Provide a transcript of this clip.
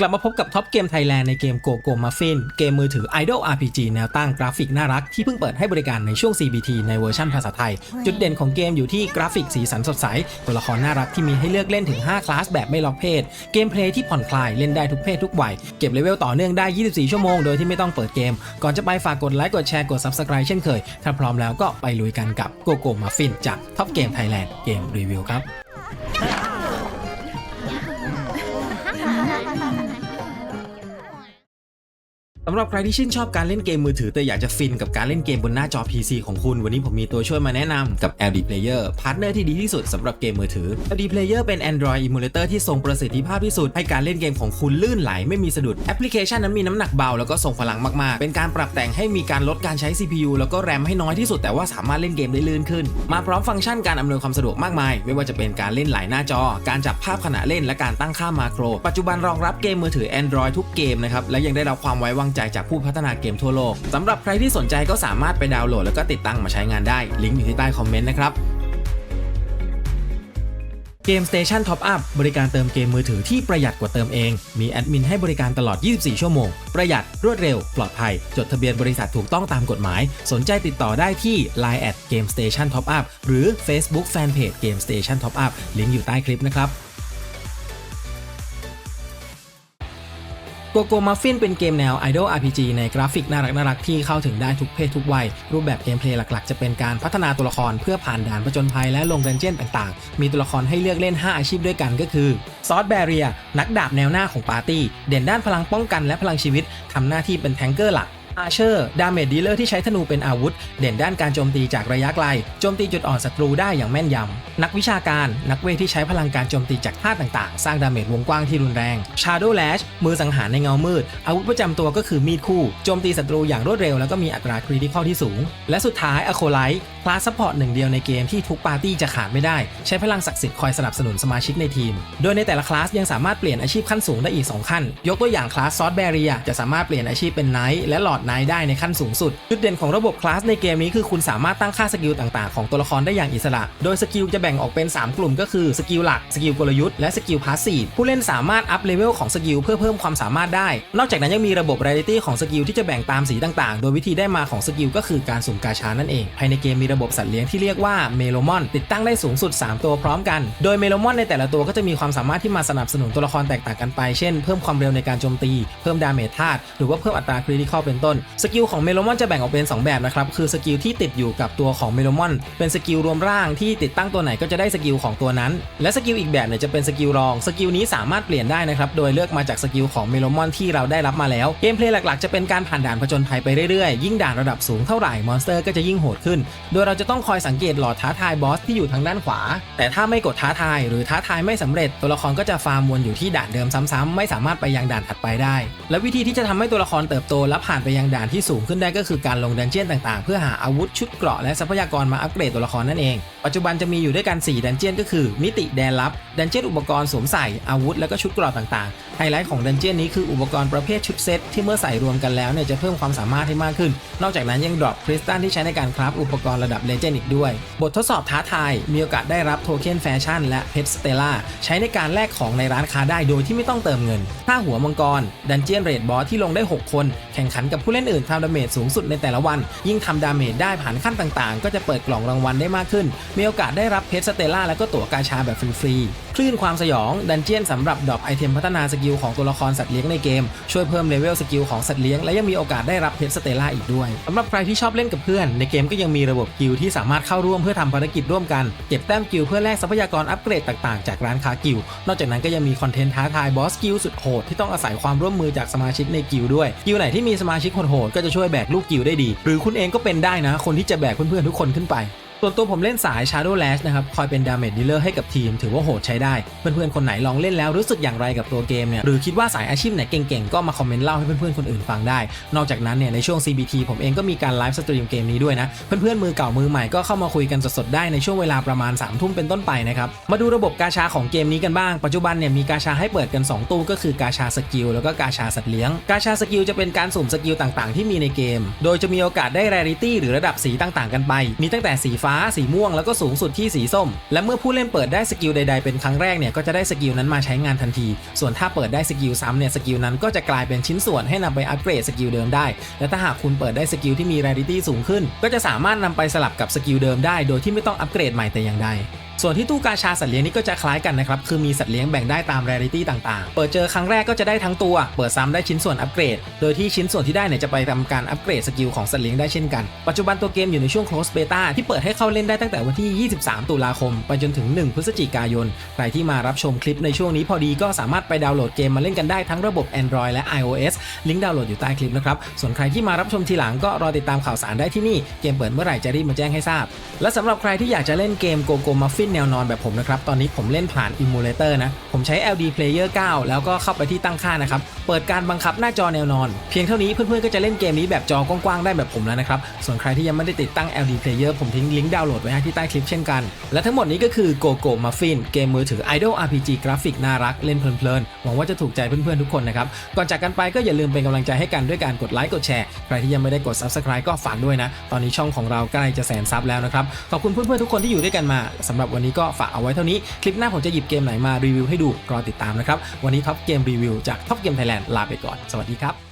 กลับมาพบกับท็อปเกมไทยแลนด์ในเกมโกโกมาฟินเกมมือถือ Idol RPG แนวตั้งกราฟิกน่ารักที่เพิ่งเปิดให้บริการในช่วง CBT ในเวอร์ชันภาษาไทย จุดเด่นของเกมอยู่ที่กราฟิกสีสันสดใส ตัวละครน่ารักที่มีให้เลือกเล่นถึง 5 คลาสแบบไม่ล็อกเพศ เกมเพลย์ที่ผ่อนคลายเล่นได้ทุกเพศทุกวัย เก็บเลเวลต่อเนื่องได้ 24 ชั่วโมงโดยที่ไม่ต้องเปิดเกม ก่อนจะไปฝากกดไลค์กดแชร์กด Subscribe เช่นเคย ถ้าพร้อมแล้วก็ไปลุยกันกับโกโกมาฟินจากท็อปเกมไทยแลนด์เกมรีวิวครับ สำหรับใครที่ชื่นชอบการเล่นเกมมือถือ แต่อยากจะฟินกับการเล่นเกมบนหน้าจอ PC ของคุณ วันนี้ผมมีตัวช่วยมาแนะนำกับ LD Player พาร์ทเนอร์ที่ดีที่สุดสำหรับเกมมือถือ LD Player เป็น Android Emulator ที่ทรงประสิทธิภาพที่สุด ให้การเล่นเกมของคุณลื่นไหลไม่มีสะดุดแอปพลิเคชันนั้นมีน้ำหนักเบาแล้วก็ทรงพลังมากๆ เป็นการปรับแต่งให้มีการลดการใช้ CPU แล้วก็แรมให้น้อยที่สุดแต่ว่าสามารถเล่นเกมได้ลื่นขึ้น มาพร้อมฟังก์ชันการอำนวยความสะดวกมากมาย ไม่ว่าจะเป็นการเล่นหลายหน้าจอ การจับภาพขณะเล่นและการตั้งค่ามาโคร ปัจจุบันรองรับเกมมือถือ Android ทุกเกมนะครับและยังได้รับความไว้วางใจจากผู้พัฒนาเกมทั่วโลกสำหรับใครที่สนใจก็สามารถไปดาวน์โหลดแล้วก็ติดตั้งมาใช้งานได้ ลิงก์อยู่ที่ใต้คอมเมนต์นะครับเกม Station Top Up บริการเติมเกมมือถือที่ประหยัดกว่าเติมเอง มีแอดมินให้บริการตลอด 24 ชั่วโมง ประหยัด รวดเร็ว ปลอดภัย จดทะเบียนบริษัทถูกต้องตามกฎหมาย สนใจติดต่อได้ที่ Line at Game Station Top Up หรือ Facebook Fanpage Game Station Top Up ลิงก์อยู่ใต้คลิปนะครับ โกโกมัฟฟินเป็นเกมแนว Idol RPG ในกราฟิกน่ารักน่ารักที่เข้าถึงได้ทุกเพศทุกวัย รูปแบบเกมเพลย์หลักๆ จะเป็นการพัฒนาตัวละครเพื่อผ่านด่านผจนภัยและลงดันเจี้ยนต่างๆ มีตัวละครให้เลือกเล่น 5 อาชีพด้วยกันก็คือซอสแบเรียนักดาบแนวหน้าของปาร์ตี้ เด่นด้านพลังป้องกันและพลังชีวิตทำหน้าที่เป็นแทงเกอร์หลัก อาเชอร์ดาเมจดีลเลอร์ที่ใช้ธนูเป็นอาวุธ เด่นด้านการโจมตีจากระยะไกล โจมตีจุดอ่อนศัตรูได้อย่างแม่นยำ นักวิชาการ นักเวทที่ใช้พลังการโจมตีจากธาตุต่างๆ สร้างดาเมจวงกว้างที่รุนแรง Shadow Lash มือสังหารในเงามืด อาวุธประจำตัวก็คือมีดคู่ โจมตีศัตรูอย่างรวดเร็วแล้วก็มีอัตราคริติคอลที่สูง และสุดท้ายอโคไลท์คลาสซัพพอร์ตหนึ่งเดียวในเกมที่ทุกปาร์ตี้จะขาดไม่ได้ ใช้พลังศักดิ์สิทธิ์คอยสนับสนุนสมาชิกในทีม โดยในแต่ละคลาสยังสามารถเปลี่ยนอาชีพขั้นสูงได้อีก 2 ขั้น ยกตัวอย่างคลาสซอสแบเรียจะสามารถเปลี่ยนอาชีพเป็นไนท์และหลอดนท์ได้ในขั้นสูงสุด จุดเด่นของระบบคลาสในเกมนี้คือคุณสามารถตั้งค่าสกิลต่างๆ ของตัวละครได้อย่างอิสระ โดยสกิลจะแบ่งออกเป็น 3 กลุ่มก็คือสกิลหลัก สกิลกลยุทธ์ และสกิลพาสซีฟผู้เล่นสามารถอัพเลเวลของสกิลเพื่อเพิ่มความสามารถได้ นอกจากนั้นยังมีระบบ r a r i t y ของสกิลที่จะแบ่งตามสีต่างๆ โดยวิธีได้มาของสกิลก็คือการสุ่มกาชานั่นเอง ภายในเกมมีระบบสัตว์เลี้ยงที่เรียกว่าเมโลมอนติดตั้งได้สูงสุด 3 ตัวพร้อมกัน โดยเมโลมอนในแต่ละตัวก็จะมีความสามารถที่มาสนับสนุนตัวละครแตกต่างกันไป เช่น เพิ่มความเร็วในการโจมตี เพิ่มดาเมจธาตุ หรือว่าเพิ่มอัตราคริติคอลเป็นต้นสกิลของเมโลมอนจะแบ่งออกเป็น 2 แบบนะครับ คือสกิลที่ติดอยู่กับตัวของเมโลมอน เป็นสกิลรวมร่างที่ติดตั้งตัวไหนก็จะได้สกิลของตัวนั้น และสกิลอีกแบบเนี่ยจะเป็นสกิลรอง สกิลนี้สามารถเปลี่ยนได้นะครับ โดยเลือกมาจากสกิลของเมโลมอนที่เราได้รับมาแล้ว เกมเพลย์หลักๆ จะเป็นการผ่านด่านผจญภัยไปเรื่อยๆ ยิ่งด่านระดับสูงเท่าไหร่ มอนสเตอร์ก็จะยิ่งโหดขึ้น โดยเราจะต้องคอยสังเกตหลอดท้าทายบอสที่อยู่ทางด้านขวา แต่ถ้าไม่กดท้าทาย หรือท้าทายไม่สำเร็จ ตัวละครก็จะฟาร์มวนอยู่ที่ด่านเดิมซ้ำๆไม่สามารถไปยังด่านถัดไปได้ และวิธีที่จะทำให้ตัวละครเติบโตและผ่านไปยังด่านที่สูงขึ้นได้ก็คือการลงดันเจี้ยนต่างๆ เพื่อหาอาวุธชุดเกราะและทรัพยากรมาอัปเกรดตัวละครนั่นเอง ปัจจุบันจะมีอยู่ด้วยกัน 4 ดันเจี้ยนก็คือ มิติแดนลับ ดันเจี้ยนอุปกรณ์สวมใส่อาวุธและก็ชุดเกราะต่างๆ ไฮไลท์ของดันเจี้ยนนี้คืออุปกรณ์ประเภทชุดเซตที่เมื่อใส่รวมกันแล้วเนี่ยจะเพิ่มความสามารถให้มากขึ้น นอกจากนั้นยังดรอปคริสตัลที่ใช้ในการคราฟอุปกรณ์ระดับเลเจนด์อีกด้วย บททดสอบท้าทายมีโอกาสได้รับโทเค็นแฟชั่นและเพชรสเตล่าใช้ในการแลกของในร้านค้าได้โดยที่ไม่ต้องเติมเงินถ้าหัวมังกรดันเจี้ยนเรดบอสที่ลงได้ 6 คน แข่งขันกับผู้เล่นอื่นทำดาเมจสูงสุดในแต่ละวัน ยิ่งทำดาเมจได้ผ่านขั้นต่างๆ ก็จะเปิดกล่องรางวัลได้มากขึ้น มีโอกาสได้รับเพชรสเตล่าและก็ตั๋วกาชาแบบฟรีๆคลื่นความสยองดันเจี้ยนสำหรับดรอปไอเทมพัฒนาสกิลของตัวละครสัตว์เลี้ยงในเกม ช่วยเพิ่มเลเวลสกิลของสัตว์เลี้ยงและยังมีโอกาสได้รับเพชรสเตล่าอีกด้วยสำหรับใครที่ชอบเล่นกับเพื่อน ในเกมก็ยังมีระบบกิลด์ที่สามารถเข้าร่วมเพื่อทำภารกิจร่วมกันเก็บแต้มกิลด์เพื่อแลกทรัพยากรอัปเกรดต่างๆ จากร้านค้ากิลด์นอกจากนั้นก็ยังมีคอนเทนต์ท้าทายบอสกิลสุดโหดที่ต้องอาศัยความร่วมมือจากสมาชิกในกิลด้วยกิลไหนที่มีสมาชิกโหดๆก็จะช่วยแบกลูกกิลด์ได้ดี หรือคุณเองก็เป็นได้นะ คนที่จะแบกเพื่อนๆทุกคนขึ้นไป ส่วนตัวผมเล่นสาย Shadow Lash นะครับ คอยเป็นดาเมจดีลเลอร์ให้กับทีม ถือว่าโหดใช้ได้ เพื่อนๆ คนไหนลองเล่นแล้วรู้สึกอย่างไรกับตัวเกมเนี่ย หรือคิดว่าสายอาชีพไหนเก่งๆ ก็มาคอมเมนต์เล่าให้เพื่อนๆ คนอื่นฟังได้ นอกจากนั้นเนี่ยในช่วง CBT ผมเองก็มีการไลฟ์สตรีมเกมนี้ด้วยนะ เพื่อนๆ มือเก่ามือใหม่ก็เข้ามาคุยกันสดๆ ได้ในช่วงเวลาประมาณ3ามทุ่มเป็นต้นไปนะครับ มาดูระบบกาชาของเกมนี้กันบ้าง ปัจจุบันเนี่ยมีกาชาให้เปิดกัน 2 ตู้ก็คือกาชาสกิลแล้วก็กาชาสัตว์เลี้ยง กาชาสกิลจะเป็นการสุ่มสกิลต่างๆ ที่มีในเกม โดยจะมีโอกาสได้ rarity หรือระดับสีต่างๆ กันไป มีตั้งแต่สีฟฟ้า สีม่วงแล้วก็สูงสุดที่สีส้ม และเมื่อผู้เล่นเปิดได้สกิลใดๆเป็นครั้งแรกเนี่ยก็จะได้สกิลนั้นมาใช้งานทันที ส่วนถ้าเปิดได้สกิลซ้ำเนี่ยสกิลนั้นก็จะกลายเป็นชิ้นส่วนให้นำไปอัปเกรดสกิลเดิมได้ และถ้าหากคุณเปิดได้สกิลที่มี rarity สูงขึ้น ก็จะสามารถนำไปสลับกับสกิลเดิมได้ โดยที่ไม่ต้องอัปเกรดใหม่แต่อย่างใด ส่วนที่ตู้กาชาสัตว์เลี้ยงนี่ก็จะคล้ายกันนะครับ คือมีสัตว์เลี้ยงแบ่งได้ตาม rarity ต่างๆ เปิดเจอครั้งแรกก็จะได้ทั้งตัว เปิดซ้ำได้ชิ้นส่วนอัปเกรด โดยที่ชิ้นส่วนที่ได้เนี่ยจะไปทำการอัปเกรดสกิลของสัตว์เลี้ยงได้เช่นกัน ปัจจุบันตัวเกมอยู่ในช่วง close beta ที่เปิดให้เข้าเล่นได้ตั้งแต่วันที่ 23 ตุลาคม ไปจนถึง 1 พฤศจิกายน ใครที่มารับชมคลิปในช่วงนี้พอดีก็สามารถไปดาวน์โหลดเกมมาเล่นกันได้ทั้งระบบ Android และ iOS ลิงก์ดาวน์โหลดอยู่ใต้คลิปนะครับ ส่วนใครที่มารับชมทีหลังก็รอติดตามข่าวสารได้ที่นี่ เกมเปิดเมื่อไหร่จะรีบมาแจ้งให้ทราบ และสำหรับใครที่อยากจะเล่นเกมโกโกมัฟฟินแนวนอนแบบผมนะครับ ตอนนี้ผมเล่นผ่าน Emulator นะ ผมใช้ LD Player 9 แล้วก็เข้าไปที่ตั้งค่านะครับ เปิดการบังคับหน้าจอแนวนอน เพียงเท่านี้เพื่อนๆก็จะเล่นเกมนี้แบบจอกว้างๆได้แบบผมแล้วนะครับ ส่วนใครที่ยังไม่ได้ติดตั้ง LD Player ผมทิ้งลิงก์ดาวน์โหลดไว้ให้ที่ใต้คลิปเช่นกัน และทั้งหมดนี้ก็คือ Gogo Muffin เกมมือถือ Idol RPG กราฟิกน่ารักเล่นเพลินๆหวังว่าจะถูกใจเพื่อนๆทุกคนนะครับก่อนจากกันไปก็อย่าลืมเป็นกำลังใจให้กันด้วยการกดไลค์กดแชร์ใครที่ยังไม่ได้กด Subscribe ก็ฝากด้วยนะ ตอนนี้ช่องของเราใกล้จะแสนซับแล้วนะครับขอบคุณเพื่อนๆทุกคนที่อยู่ด้วยกันมาสำหรับวันนี้ก็ฝากเอาไว้เท่านี้ คลิปหน้าผมจะหยิบเกมไหนมารีวิวให้ดู รอติดตามนะครับ วันนี้ท็อปเกมรีวิวจากท็อปเกมไทยแลนด์ลาไปก่อน สวัสดีครับ